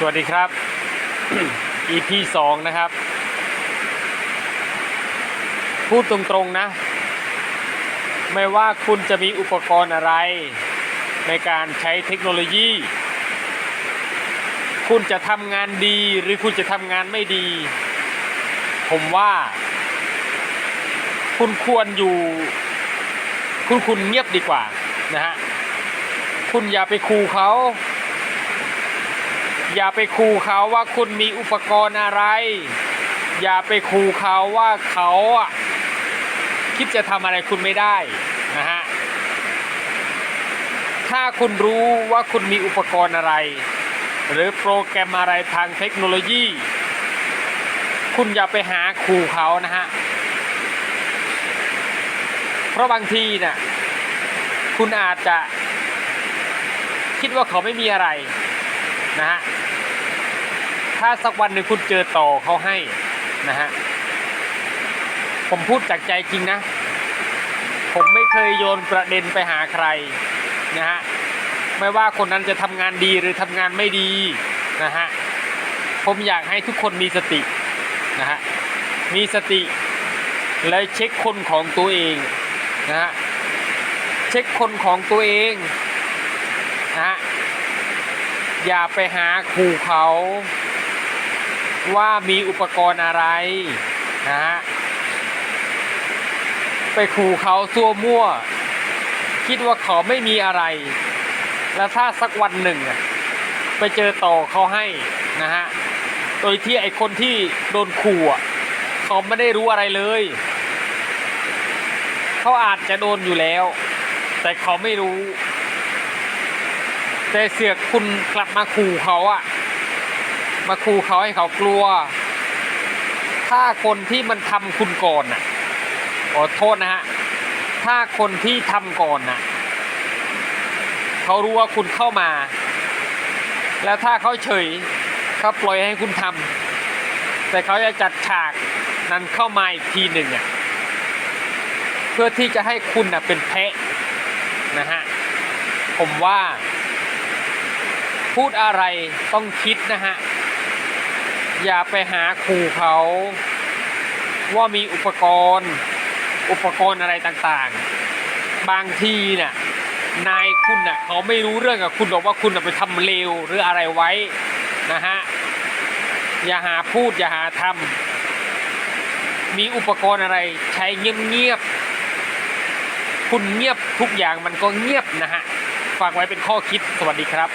สวัสดีครับ EP สองนะครับ พูดตรงๆนะ ไม่ว่าคุณจะมีอุปกรณ์อะไร ในการใช้เทคโนโลยี คุณจะทำงานดีหรือคุณจะทำงานไม่ดี ผมว่า คุณควรอยู่ คุณคุณเงียบดีกว่านะฮะ คุณอย่าไปคูเขา อย่าไปคู่เขาว่าคุณมีอุปกรณ์อะไร อย่าไปคู่เขาว่าเขาอะคิดจะทำอะไรคุณไม่ได้นะฮะถ้าคุณรู้ว่าคุณมีอุปกรณ์อะไร หรือโปรแกรมอะไรทางเทคโนโลยี คุณอย่าไปหาครูเขานะฮะเพราะบางทีนี่ยคุณอาจจะคิดว่าเขาไม่มีอะไรนะฮะ ถ้าสักวันหนึ่งคุณเจอต่อเขาให้นะฮะ ผมพูดจากใจจริงนะ ผมไม่เคยโยนประเด็นไปหาใครนะฮะ ไม่ว่าคนนั้นจะทำงานดีหรือทำงานไม่ดีนะฮะ ผมอยากให้ทุกคนมีสตินะฮะ มีสติและเช็คคนของตัวเองนะฮะ เช็คคนของตัวเองนะฮะ อย่าไปหาขู่เขา ว่ามีอุปกรณ์อะไรนะฮะไปขู่เขาซัวมั่ว คิดว่าเขาไม่มีอะไร แล้วถ้าสักวันหนึ่งไปเจอต่อเขาให้นะฮะโดยที่ไอคนที่โดนขู่เขาไม่ได้รู้อะไรเลย เขาอาจจะโดนอยู่แล้ว แต่เขาไม่รู้ แต่เสือกคุณกลับมาขู่เขาอะ มาขู่เขาให้เขากลัว ถ้าคนที่มันทำคุณก่อนน่ะขอโทษนะฮะ ถ้าคนที่ทำก่อนน่ะเขารู้ว่าคุณเข้ามา แล้วถ้าเขาเฉยเขาปล่อยให้คุณทำแต่เขาจะจัดฉากนั้นเข้ามาอีกทีหนึ่งอะเพื่อที่จะให้คุณน่ะเป็นแพะนะฮะผมว่าพูดอะไรต้องคิดนะฮะ อย่าไปหาขู่เขาว่ามีอุปกรณ์ อุปกรณ์อะไรต่างๆ บางทีเนี่ยนายคุณน่ะเขาไม่รู้เรื่องกับคุณหรอกว่าคุณไปทำเลวหรืออะไรไว้นะฮะอย่าหาพูดอย่าหาทำมีอุปกรณ์อะไรใช้เงียบๆคุณเงียบทุกอย่างมันก็เงียบนะฮะฝากไว้เป็นข้อคิดสวัสดีครับ